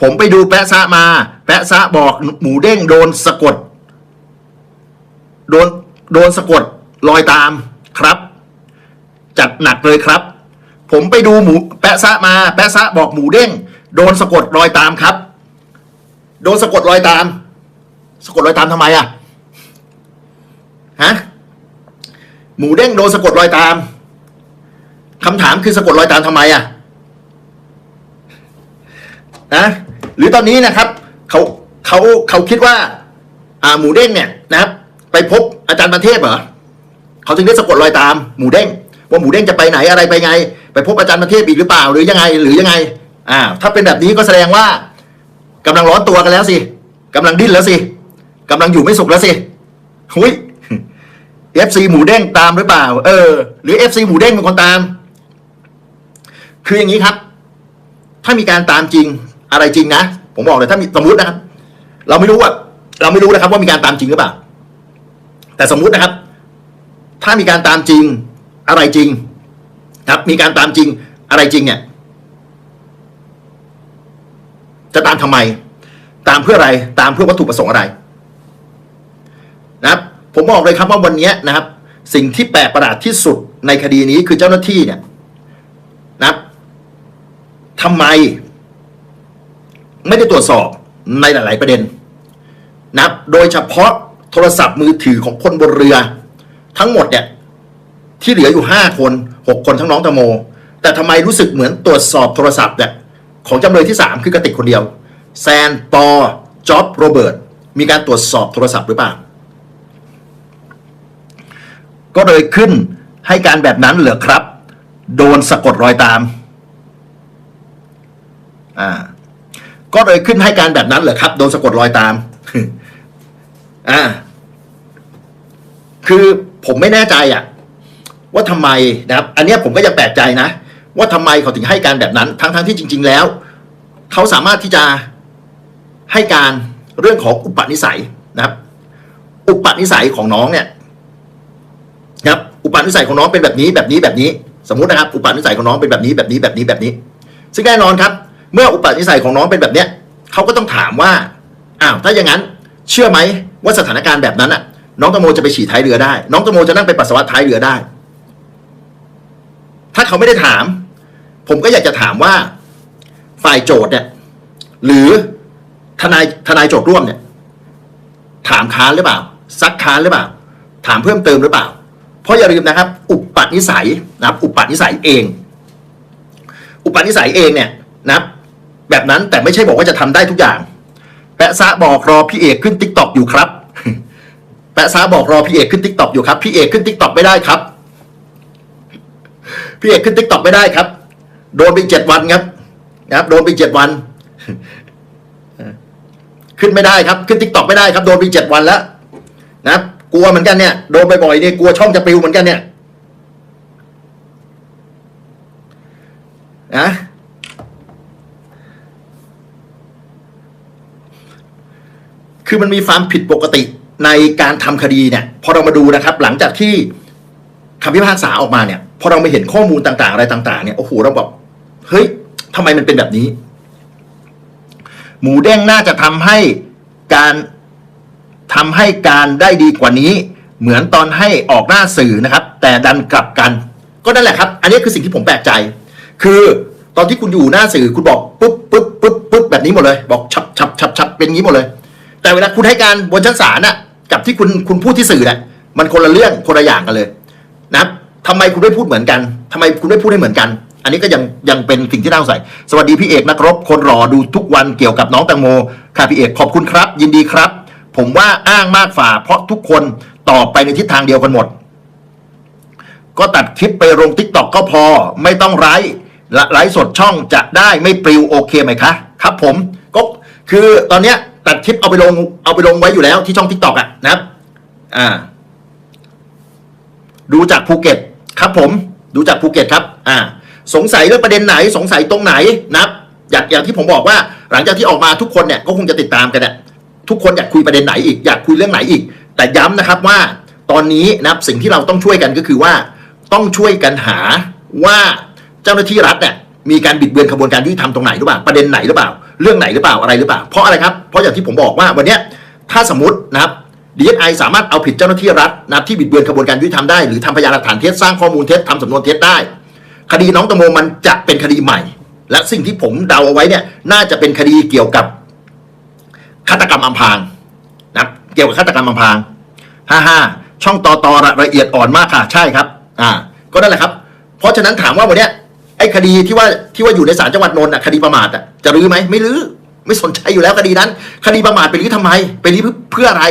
ผมไปดูแปะซะมา แปะซะบอกหมูเด้งโดนสะกด โดนโดนสะกดรอยตามครับ จัดหนักเลยครับ ผมไปดูหมูแปะซะมา แปะซะบอกหมูเด้งโดนสะกดรอยตามครับ โดนสะกดรอยตาม สะกดรอยตามทำไมอะฮะหมูเด้งโดนสะกดรอยตามคำถามคือสะกดรอยตามทำไมอะนะ หรือตอนนี้นะครับเขาเขาเขาคิดว่า อ่าหมูเด้งเนี่ยนะครับ ไปพบอาจารย์ประเทศเหรอเขาถึงได้สะกดรอยตามหมูเด้งว่าหมูเด้งจะไปไหนอะไรไปไง ไปพบอาจารย์ประเทศอีกหรือเปล่าหรือยังไงหรือยังไง อ่า ถ้าเป็นแบบนี้ก็แสดงว่ากำลังร้อนตัวกันแล้วสิกำลังดิ้นแล้วสิกำลังอยู่ไม่สุขแล้วสิหุยเอฟซีหมูเด้งตามหรือเปล่า เออ หรือเอฟซีหมูเด้งเป็นคนตาม คืออย่างนี้ครับ ถ้ามีการตามจริง อะไรจริงนะ ผมบอกเลยถ้ามีสมมตินะครับ เราไม่รู้ว่า เราไม่รู้นะครับว่ามีการตามจริงหรือเปล่า แต่สมมุตินะครับ ถ้ามีการตามจริง อะไรจริง ครับ มีการตามจริง อะไรจริงเนี่ย จะตามทำไม ตามเพื่ออะไร ตามเพื่อวัตถุประสงค์อะไร นะครับ ผมบอกเลยครับว่าวันนี้นะครับ สิ่งที่แปลกประหลาดที่สุดในคดีนี้คือเจ้าหน้าที่เนี่ย นะครับทำไม ไม่ได้ตรวจสอบในหลาย ๆ ประเด็นนะครับโดยเฉพาะโทรศัพท์มือถือของคนบนเรือ ทั้งหมดเนี่ยที่เหลืออยู่ห้าคนหกคนทั้งน้องตะโม แต่ทำไมรู้สึกเหมือนตรวจสอบโทรศัพท์เนี่ยของจำเลยที่สามคือกระติกคนเดียว แซนปอจ็อบโรเบิร์ตมีการตรวจสอบโทรศัพท์หรือเปล่า ก็เลยขึ้นให้การแบบนั้นเหรอครับ โดนสะกดรอยตาม อ่า ก็เลยขึ้นให้การแบบนั้นเหรอครับ โดนสะกดรอยตาม อ่า คือผมไม่แน่ใจอะว่าทำไมนะครับ อันนี้ผมก็ยังแปลกใจนะ ว่าทำไมเขาถึงให้การแบบนั้น ทั้งๆทที่จริง ๆ แล้ว เขาสามารถที่จะให้การเรื่องของอุปนิสัยนะครับ อุปนิสัยของน้องเนี่ยนะครับอุปนิสัยของน้องเป็นแบบนี้แบบนี้แบบนี้ สมมตินะครับ อุปนิสัยของน้องเป็นแบบนี้แบบนี้แบบนี้แบบนี้ ซึ่งแน่นอนครับ เมื่ออุปนิสัยของน้องเป็นแบบเนี้ยเขาก็ต้องถามว่าอ้าวถ้าอย่างนั้น เชื่อไหมว่าสถานการณ์แบบนั้นอะ น้องตโมจะไปฉี่ท้ายเรือได้ น้องตโมจะนั่งไปปัสสาวะท้ายเรือได้ ถ้าเขาไม่ได้ถาม ผมก็อยากจะถามว่า ฝ่ายโจทย์เนี่ย หรือทนายทนายโจทย์ร่วมเนี่ย ถามค้านหรือเปล่า ซักค้านหรือเปล่า ถามเพิ่มเติมหรือเปล่า เพราะอย่าลืมนะครับ อุปนิสัยนะครับ อุปนิสัยเอง อุปนิสัยเองเนี่ยนะครับ แบบนั้นแต่ไม่ใช่บอกว่าจะทำได้ทุกอย่าง แปะซะบอกรอพี่เอกขึ้นติ๊กต็อกอยู่ครับ แปะซะบอกรอพี่เอกขึ้นติ๊กต็อกอยู่ครับ พี่เอกขึ้นติ๊กต็อกไม่ได้ครับ พี่เอกขึ้นติ๊กต็อกไม่ได้ครับ โดนไปเจ็ดวันครับ นะครับ โดนไปเจ็ดวัน ขึ้นไม่ได้ครับ ขึ้นติ๊กต็อกไม่ได้ครับ โดนไปเจ็ดวันแล้ว นะครับ กลัวเหมือนกันเนี่ย โดนบ่อยๆเนี่ย กลัวช่องจะปลิวเหมือนกันเนี่ย นะ คือมันมีความผิดปกติในการทำคดีเนี่ยพอเรามาดูนะครับ หลังจากที่คำพิพากษาออกมาเนี่ยพอเรามาเห็นข้อมูลต่างๆ อะไรต่าง ๆเนี่ยโอ้โหเราแบบเฮ้ยทำไมมันเป็นแบบนี้ หมูเด้งน่าจะทำให้การทำให้การได้ดีกว่านี้ เหมือนตอนให้ออกหน้าสื่อนะครับ แต่ดันกลับกัน ก็นั่นแหละครับ อันนี้คือสิ่งที่ผมแปลกใจ คือตอนที่คุณอยู่หน้าสื่อคุณบอกปุ๊บปุ๊บปุ๊บปุ๊บแบบนี้หมดเลย บอกชับชับชับชับเป็นอย่างนี้หมดเลย แต่เวลาคุณให้การบนชั้นศาลน่ะกับที่คุณคุณพูดที่สื่อน่ะมันคนละเรื่องคนละอย่างกันเลย นะครับทำไมคุณไม่พูดเหมือนกันทำไมคุณไม่พูดให้เหมือนกัน อันนี้ก็ยังยังเป็นสิ่งที่น่าสงสัย สวัสดีพี่เอกนักรบ คนรอดูทุกวันเกี่ยวกับน้องแตงโม ค่ะพี่เอกขอบคุณครับ ยินดีครับ ผมว่าอ้างมากฝ่า เพราะทุกคนตอบไปในทิศทางเดียวกันหมด ก็ตัดคลิปไปลงทิกตอกก็พอ ไม่ต้องไลฟ์ไลฟ์สดช่องจะได้ไม่ปลิวโอเคไหมคะ ครับ ผม ก็คือตอนเนี้ย ตัดคลิปเอาไปลงเอาไปลงไว้อยู่แล้วที่ช่องทิกตอกอะนะครับ อ่า ดูจากภูเก็ตครับผม ดูจากภูเก็ตครับ อ่า สงสัยเรื่องประเด็นไหน สงสัยตรงไหนนะครับอยางอย่างที่ผมบอกว่า หลังจากที่ออกมาทุกคนเนี่ยก็คงจะติดตามกันเนี่ยทุกคนอยากคุยประเด็นไหนอีกอยากคุยเรื่องไหนอีก แต่ย้ำนะครับว่าตอนนี้นะครับสิ่งที่เราต้องช่วยกันก็คือว่า ต้องช่วยกันหาว่าเจ้าหน้าที่รัฐเนี่ยมีการบิดเบือนขบวนการยุติธรรมตรงไหนหรือเปล่าประเด็นไหนหรือเปล่า เรื่องไหนหรือเปล่าอะไรหรือเปล่า เพราะอะไรครับ เพราะอย่างที่ผมบอกว่าวันนี้ถ้าสมมตินะครับ DSI สามารถเอาผิดเจ้าหน้าที่รัฐนะครับที่บิดเบือนกระบวนการยุติธรรมได้หรือทำพยานหลักฐานเท็จสร้างข้อมูลเท็จทำสำนวนเท็จได้ คดีน้องตังโมมันจะเป็นคดีใหม่ และสิ่งที่ผมเดาเอาไว้เนี่ยน่าจะเป็นคดีเกี่ยวกับฆาตกรรมอำพรางนะเกี่ยวกับฆาตกรรมอำพรางฮ่าฮ่าช่องต่อต่อละเอียดอ่อนมากค่ะใช่ครับ อ่า ก็นั่นแหละครับ เพราะฉะนั้นถามว่าวันนี้ไอ้คดีที่ว่าที่ว่าอยู่ในศาลจังหวัดนนท์อะคดีประมาทอะ จะรื้อไหมไม่รื้อไม่สนใจอยู่แล้วคดีนั้น คดีประมาทไปรื้อทำไม ไปรื้อเพื่ออะไร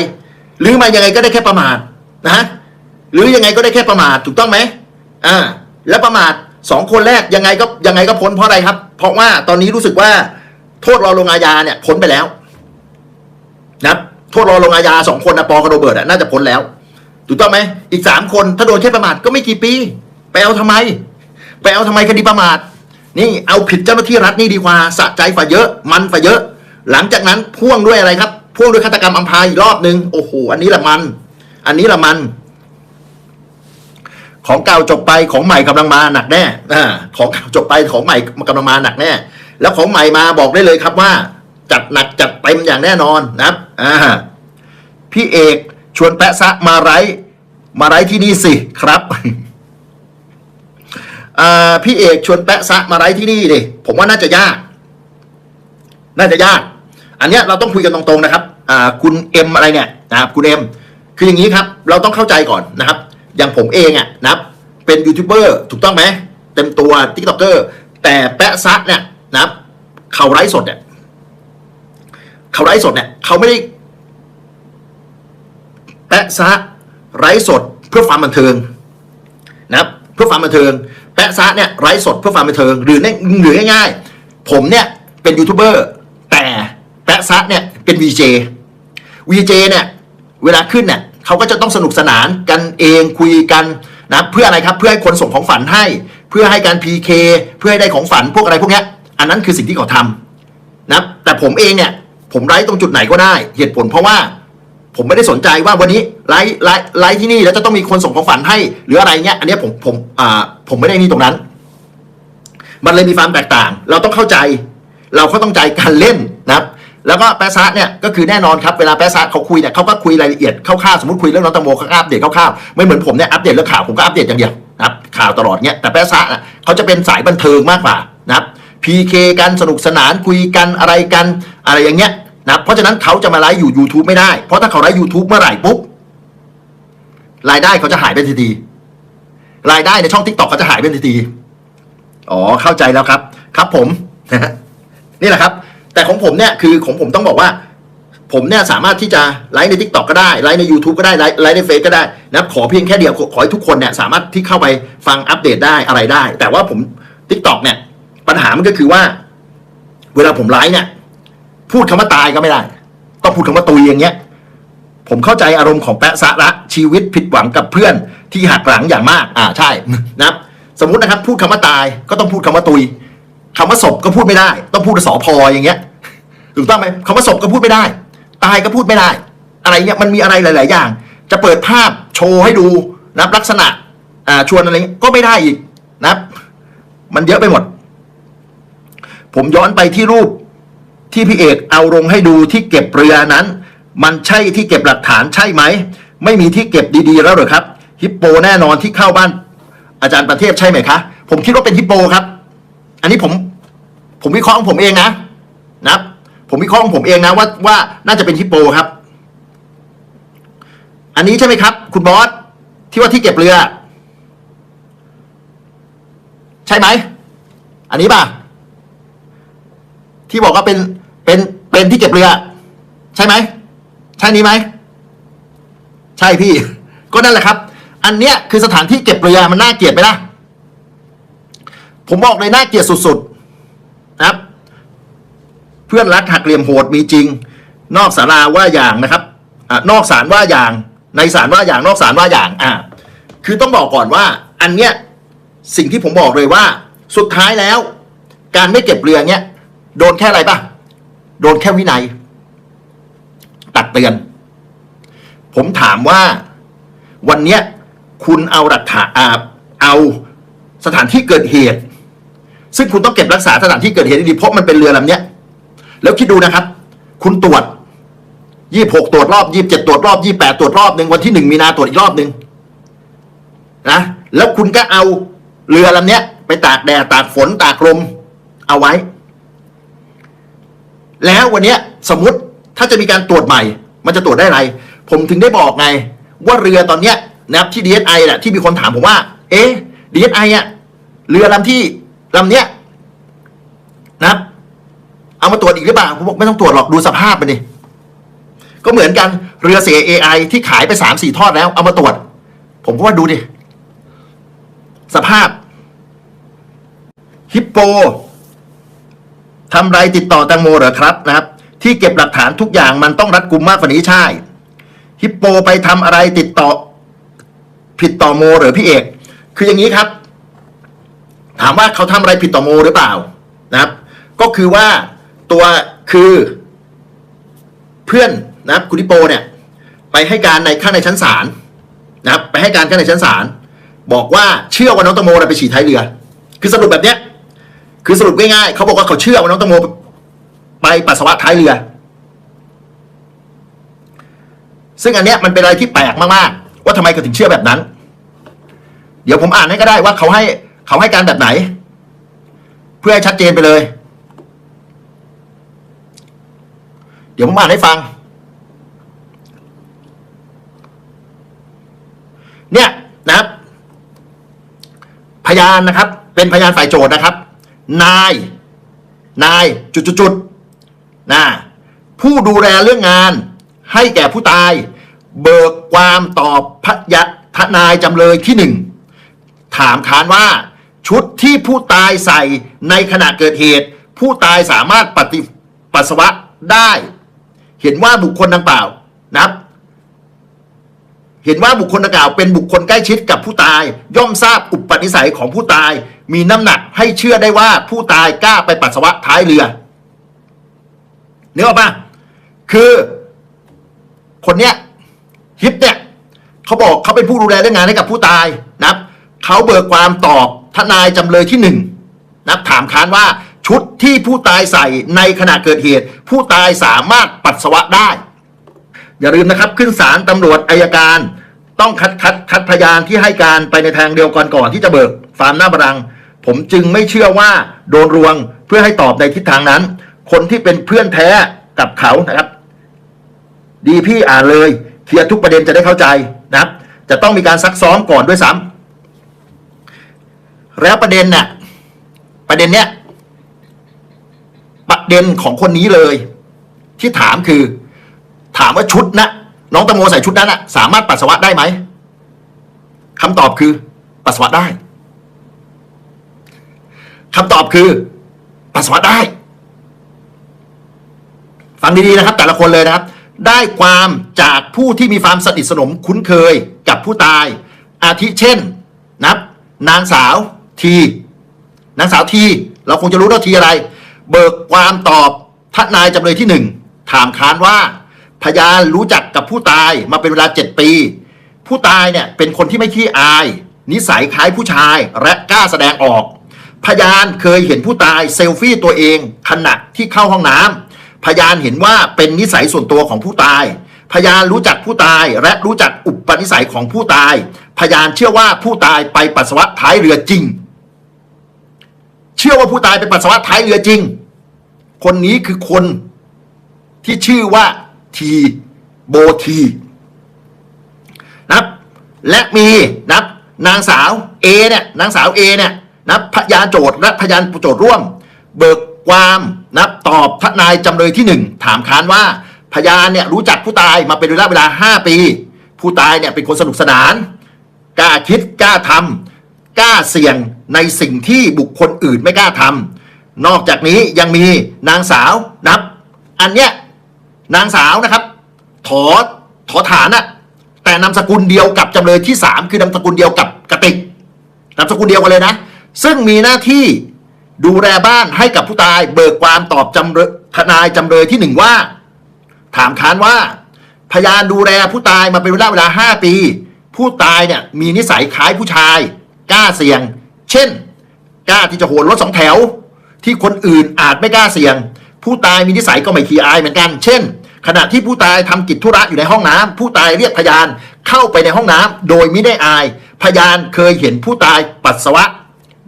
รื้อมายังไงก็ได้แค่ประมาทนะฮะหรือยังไงก็ได้แค่ประมาทถูกต้องไหมอ่า แล้วประมาทสองคนแรกยังไงก็ยังไงก็พ้นเพราะอะไรครับ เพราะว่าตอนนี้รู้สึกว่า โทษรอลงอาญาเนี่ยพ้นไปแล้วนะโทษรอลงอาญาสองคนนะปอกับโรเบิร์ตอะน่าจะพ้นแล้วถูกต้องไหมอีกสามคนถ้าโดนแค่ประมาทก็ไม่กี่ปีไปเอาทำไมไปเอาทำไมคดีประมาท นี่เอาผิดเจ้าหน้าที่รัฐนี่ดีกว่าสะใจฝ่าเยอะ มันฝ่าเยอะ หลังจากนั้นพ่วงด้วยอะไรครับ พ่วงด้วยฆาตกรรมอำพางอีกรอบหนึ่งโอ้โหอันนี้ละมัน อันนี้ละมัน ของเก่าจบไปของใหม่กำลังมาหนักแน่อ่าของเก่าจบไปของใหม่กำลังมาหนักแน่ แล้วของใหม่มาบอกได้เลยครับว่า จัดหนักจัดเต็มอย่างแน่นอนนะครับอ่าพี่เอกชวนแปะซะมาไร้มาไร้ที่นี่สิครับ พี่เอกชวนแปะซะมาไรที่นี่ดิผมว่าน่าจะยาก น่าจะยาก อันเนี้ยเราต้องคุยกันตรงๆนะครับ อ่า คุณเอ็มอะไรเนี่ยนะครับคุณเอ็มคืออย่างนี้ครับ เราต้องเข้าใจก่อนนะครับ อย่างผมเองอะนะครับ เป็นยูทูบเบอร์ถูกต้องไหมเต็มตัวทิกตอกเกอร์แต่แปะซะเนี่ยนะครับเขาไร้สดเนี่ยเขาไร้สดเนี่ยเขาไม่ได้แปะซะไร้สดเพื่อความบันเทิงนะครับ เพื่อความบันเทิง แปะซะเนี่ยไร้สดเพื่อความบันเทิงหรือเนี่ยหรือง่ายๆ ผมเนี่ยเป็นยูทูบเบอร์แต่แปะซะเนี่ยเป็น VJ VJ เนี่ยเวลาขึ้นเนี่ยเขาก็จะต้องสนุกสนานกันเองคุยกันนะเพื่ออะไรครับเพื่อให้คนส่งของฝันให้ เพื่อให้การ PK เพื่อให้ได้ของฝันพวกอะไรพวกนี้อันนั้นคือสิ่งที่เขาทำนะแต่ผมเองเนี่ยผมไร้ตรงจุดไหนก็ได้ เหตุผลเพราะว่า ผมไม่ได้สนใจว่าวันนี้ไลฟ์ไลฟ์ไลฟ์ที่นี่แล้วจะต้องมีคนส่งของฝันให้ หรืออะไรเงี้ย อันนี้ผมผมอ่าผมไม่ได้นี่ตรงนั้น มันเลยมีความแตกต่าง เราต้องเข้าใจ เราก็ต้องใจการเล่นนะครับ แล้วก็แปซะเนี่ยก็คือแน่นอนครับเวลาแปซะเขาคุยเนี่ยเขาก็คุยรายละเอียดคร่าวๆสมมติคุยเรื่องน้องตังโมเขาอัปเดตคร่าวๆไม่เหมือนผมเนี่ยอัปเดตเรื่องข่าวผมก็อัปเดตอย่างเดียวนะครับข่าวตลอดเงี้ยแต่แปซะน่ะเขาจะเป็นสายบันเทิงมากกว่านะครับ PK กันสนุกสนานคุยกันอะไรกันอะไรอย่างเงี้ย นะเพราะฉะนั้นเขาจะมาไลฟ์อยู่ YouTube ไม่ได้ เพราะถ้าเขาไลฟ์ YouTube เมื่อไหร่ปุ๊บรายได้เขาจะหายไปทันทีรายได้ในช่อง TikTok เขาจะหายไปทันทีอ๋อเข้าใจแล้วครับ ครับผมนะฮะนี่แหละครับ แต่ของผมเนี่ยคือของผมต้องบอกว่า ผมเนี่ยสามารถที่จะไลฟ์ใน t ิ k t o k ก็ได้ไลฟ์ใน YouTube ก็ได้ไลฟ์ไลฟ์ในเฟซก็ได้นะครับขอเพียงแค่เดียวขอขอให้ทุกคนเนี่ยสามารถที่เข้าไปฟังอัปเดตได้อะไรได้ แต่ว่าผม t ิ k t o k เนี่ยปัญหามันก็คือว่า เวลาผมไลฟ์เนี่ย พูดคำว่าตายก็ไม่ได้ ต้องพูดคำว่าตุยอย่างเงี้ย ผมเข้าใจอารมณ์ของแปะสะละชีวิตผิดหวังกับเพื่อนที่หักหลังอย่างมาก อ่าใช่นะครับสมมตินะครับ พูดคำว่าตายก็ต้องพูดคำว่าตุยคำว่าศพก็พูดไม่ได้ ต้องพูดสอพออย่างเงี้ยถูกต้องไหมคำว่าศพก็พูดไม่ได้ ตายก็พูดไม่ได้ อะไรเงี้ยมันมีอะไรหลาย ๆ อย่าง จะเปิดภาพโชว์ให้ดูนะครับลักษณะอ่าชวนอะไรเงี้ยก็ไม่ได้อีกนะมันเยอะไปหมด ผมย้อนไปที่รูป ที่พี่เอกเอาลงให้ดูที่เก็บเรือนั้น มันใช่ที่เก็บหลักฐานใช่ไหม ไม่มีที่เก็บดีๆแล้วเหรอครับ ฮิปโปแน่นอนที่เข้าบ้านอาจารย์ประเทศใช่ไหมคะ ผมคิดว่าเป็นฮิปโปครับ อันนี้ผมผมวิเคราะห์ของผมเองนะนะผมวิเคราะห์ของผมเองนะว่าว่าน่าจะเป็นฮิปโปครับ อันนี้ใช่ไหมครับ คุณบอสที่ว่าที่เก็บเรือ ใช่ไหม อันนี้ป่ะ ที่บอกว่าเป็น เป็นเป็นที่เก็บเรือ ใช่ไหมใช่นี้ไหมใช่พี่ ก็นั่นแหละครับ อันเนี้ยคือสถานที่เก็บเรือมันน่าเกลียดไหมล่ะผมบอกเลยน่าเกลียดสุดๆนะครับ เพื่อนรักหักเหลี่ยมโหดมีจริง นอกศาลาว่าอย่างนะครับอนอกศาลว่าอย่าง ในศาลว่าอย่างนอกศาลว่าอย่างอ่าคือต้องบอกก่อนว่า อันเนี้ยสิ่งที่ผมบอกเลยว่า สุดท้ายแล้ว การไม่เก็บเรือเนี้ยโดนแค่อะไรป่ะ โดนแค่วินัย ตักเตือน ผมถามว่าวันเนี้ยคุณเอาหลักฐานเอาสถานที่เกิดเหตุ ซึ่งคุณต้องเก็บรักษาสถานที่เกิดเหตุดีเพราะมันเป็นเรือลำเนี้ย แล้วคิดดูนะครับ คุณตรวจยี่หกตรวจรอบยี่เจ็ดตรวจรอบยี่แปดตรวจรอบหนึ่งวันที่หนึ่งมีนาตรวจอีกรอบหนึ่งนะแล้วคุณก็เอาเรือลำเนี้ย ไปตากแดดตากฝนตากลมเอาไว้ แล้ววันนี้สมมติถ้าจะมีการตรวจใหม่ มันจะตรวจได้อะไรผมถึงได้บอกไง ว่าเรือตอนเนี้ยนะครับที่ DSI แหละที่มีคนถามผมว่า เอ๊ะ DSI อะเรือลำที่ลำเนี้ยนะครับเอามาตรวจอีกหรือเปล่าผมบอกไม่ต้องตรวจหรอกดูสภาพมันดิก็เหมือนกันเรือเสีย AI ที่ขายไปสามสี่ทอดแล้ว เอามาตรวจ ผมก็ว่าดูดิ สภาพ ฮิปโป ทำไรติดต่อแตงโมเหรอครับนะครับ ที่เก็บหลักฐานทุกอย่างมันต้องรัดกุมมากกว่านี้ใช่ ฮิปโปไปทำอะไรติดต่อ ผิดต่อโมหรือพี่เอก คืออย่างนี้ครับ ถามว่าเขาทำอะไรผิดต่อโมหรือเปล่านะครับ ก็คือว่าตัวคือเพื่อนนะครับคุณฮิปโปเนี่ย ไปให้การในข้างในชั้นศาลนะครับ ไปให้การข้างในชั้นศาลบอกว่าเชื่อว่าน้องตังโมไปฉี่ท้ายเรือ คือสรุปแบบเนี้ย คือสรุปง่ายๆเขาบอกว่าเขาเชื่อว่าน้องตังโมไปปัสสาวะท้ายเรือ ซึ่งอันเนี้ยมันเป็นอะไรที่แปลกมากๆ ว่าทำไมเขาถึงเชื่อแบบนั้น เดี๋ยวผมอ่านให้ก็ได้ว่าเขาให้เขาให้การแบบไหน เพื่อให้ชัดเจนไปเลย เดี๋ยวผมอ่านให้ฟัง เนี่ยนะครับ พยานนะครับ เป็นพยานฝ่ายโจทย์นะครับ นาย นายจุดๆๆนะผู้ดูแลเรื่องงาน ให้แก่ผู้ตาย เบิกความตอบพยะทนายจำเลยที่หนึ่งถามค้านว่า ชุดที่ผู้ตายใส่ในขณะเกิดเหตุ ผู้ตายสามารถปฏิปัสสาวะได้ เห็นว่าบุคคลดังกล่าวนะครับเห็นว่าบุคคลดังกล่าวเป็นบุคคลใกล้ชิดกับผู้ตาย ย่อมทราบอุปนิสัยของผู้ตาย มีน้ำหนักให้เชื่อได้ว่าผู้ตายกล้าไปปัสสาวะท้ายเรือเนื้อออกปะคือคนเนี้ยฮิปเนี่ยเขาบอกเขาเป็นผู้ดูแลเรื่องงานให้กับผู้ตายนะครับเขาเบิกความตอบทนายจำเลยที่หนึ่งนะครับถามค้านว่าชุดที่ผู้ตายใส่ในขณะเกิดเหตุ ผู้ตายสามารถปัสสาวะได้ อย่าลืมนะครับขึ้นศาลตำรวจอายการ ต้องคัดคัดคัดพยานที่ให้การไปในทางเดียวกันก่อนที่จะเบิกฟาร์มหน้าบรัง ผมจึงไม่เชื่อว่าโดนรวงเพื่อให้ตอบในทิศทางนั้น คนที่เป็นเพื่อนแท้กับเขานะครับ ดีพี่อ่านเลยเคลียร์ทุกประเด็นจะได้เข้าใจนะครับ จะต้องมีการซักซ้อมก่อนด้วยซ้ำแล้วประเด็นเนี่ยประเด็นเนี้ยประเด็นของคนนี้เลย ที่ถามคือ ถามว่าชุดนะน้องตะโมใส่ชุดนั้นนะสามารถปัสสาวะได้ไหมคำตอบคือปัสสาวะได้ คำตอบคือปัสสาวะได้ ฟังดีๆนะครับ แต่ละคนเลยนะครับ ได้ความจากผู้ที่มีความสนิทสนมคุ้นเคยกับผู้ตาย อาทิเช่นนับนางสาวทีนางสาวที เราคงจะรู้ว่าทีอะไร เบิกความตอบทนายจำเลยที่หนึ่งถามค้านว่า พยานรู้จักกับผู้ตายมาเป็นเวลาเจ็ดปี ผู้ตายเนี่ยเป็นคนที่ไม่ขี้อาย นิสัยคล้ายผู้ชายและกล้าแสดงออก พยานเคยเห็นผู้ตายเซลฟี่ตัวเองขณะที่เข้าห้องน้ำพยานเห็นว่าเป็นนิสัยส่วนตัวของผู้ตาย พยานรู้จักผู้ตายและรู้จักอุปนิสัยของผู้ตาย พยานเชื่อว่าผู้ตายไปปัสสาวะท้ายเรือจริง เชื่อว่าผู้ตายไปปัสสาวะท้ายเรือจริง คนนี้คือคนที่ชื่อว่าทีโบทีนับและมีนับนางสาวเอเนี่ยนางสาวเอเนี่ย นับพยานโจทย์และพยานโจทย์ร่วม เบิกความนับตอบทนายจำเลยที่หนึ่งถามค้านว่า พยานเนี่ยรู้จักผู้ตายมาเป็นเวลาเวลาห้าปี ผู้ตายเนี่ยเป็นคนสนุกสนานกล้าคิดกล้าทำกล้าเสี่ยงในสิ่งที่บุคคลอื่นไม่กล้าทำนอกจากนี้ยังมีนางสาวนับ อันเนี้ยนางสาวนะครับ ถอถอฐานอะแต่นามสกุลเดียวกับจำเลยที่สามคือนามสกุลเดียวกับกติกนามสกุลเดียวกันเลยนะ ซึ่งมีหน้าที่ดูแลบ้านให้กับผู้ตายเบิกความตอบจำเลยทนายจำเลยที่หนึ่งว่า ถามค้านว่า พยานดูแลผู้ตายมาเป็นเวลาเวลาห้าปี ผู้ตายเนี่ยมีนิสัยคล้ายผู้ชาย กล้าเสี่ยง เช่น กล้าที่จะโหนรถสองแถว ที่คนอื่นอาจไม่กล้าเสี่ยง ผู้ตายมีนิสัยก็ไม่ขี้อายเหมือนกัน เช่น ขณะที่ผู้ตายทำกิจธุระอยู่ในห้องน้ำผู้ตายเรียกพยานเข้าไปในห้องน้ำโดยไม่ได้อาย พยานเคยเห็นผู้ตายปัสสาวะ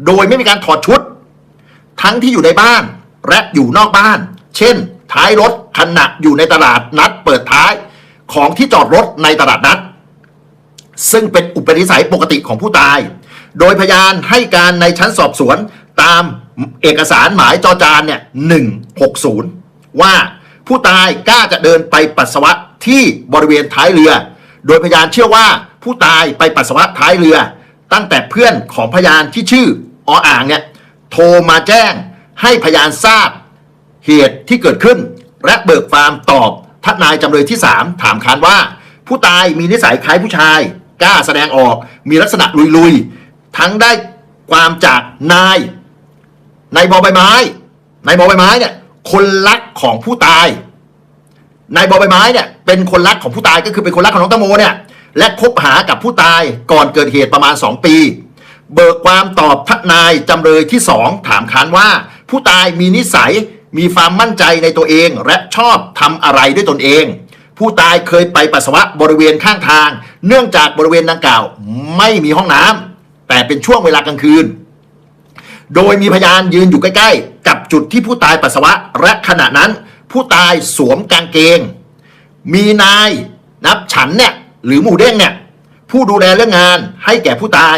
โดยไม่มีการถอดชุด ทั้งที่อยู่ในบ้านและอยู่นอกบ้าน เช่น ท้ายรถขณะอยู่ในตลาดนัดเปิดท้ายของที่จอดรถในตลาดนัด ซึ่งเป็นอุปนิสัยปกติของผู้ตาย โดยพยานให้การในชั้นสอบสวนตามเอกสารหมายจอจานเนี่ย160ว่าผู้ตายกล้าจะเดินไปปัสสาวะที่บริเวณท้ายเรือ โดยพยานเชื่อว่าผู้ตายไปปัสสาวะท้ายเรือ ตั้งแต่เพื่อนของพยานที่ชื่อ ออ่างเนี่ยโทรมาแจ้งให้พยานทราบเหตุที่เกิดขึ้น และเบิกความตอบทนายจำเลยที่ 3 ถามค้านว่า ผู้ตายมีนิสัยคล้ายผู้ชาย กล้าแสดงออกมีลักษณะลุยๆ ทั้งได้ความจากนายนายบอใบไม้นายบอใบไม้เนี่ยคนรักของผู้ตายนายบอใบไม้เนี่ยเป็นคนรักของผู้ตายก็คือเป็นคนรักของน้องตังโมเนี่ยและคบหากับผู้ตายก่อนเกิดเหตุประมาณ 2 ปี เบิกความตอบทนายจำเลยที่2ถามค้านว่า ผู้ตายมีนิสัยมีความมั่นใจในตัวเองและชอบทำอะไรด้วยตนเอง ผู้ตายเคยไปปัสสาวะบริเวณข้างทาง เนื่องจากบริเวณดังกล่าวไม่มีห้องน้ำแต่เป็นช่วงเวลากลางคืน โดยมีพยานยืนอยู่ใกล้ ๆ กับจุดที่ผู้ตายปัสสาวะและขณะนั้น ผู้ตายสวมกางเกง มีนายนับฉันเนี่ยหรือหมู่เด้งเนี่ยผู้ดูแลเรื่องงานให้แก่ผู้ตาย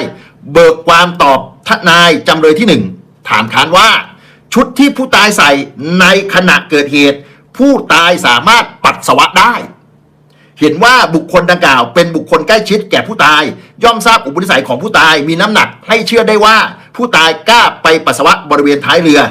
เบิกความตอบทนายจำเลยที่หนึ่งถามค้านว่า ชุดที่ผู้ตายใส่ในขณะเกิดเหตุ ผู้ตายสามารถปัสสาวะได้ เห็นว่าบุคคลดังกล่าว เป็นบุคคลใกล้ชิดแก่ผู้ตาย ย่อมทราบอุปนิสัยของผู้ตายมีน้ำหนักให้เชื่อได้ว่า ผู้ตายกล้าไปปัสสาวะบริเวณท้ายเรือ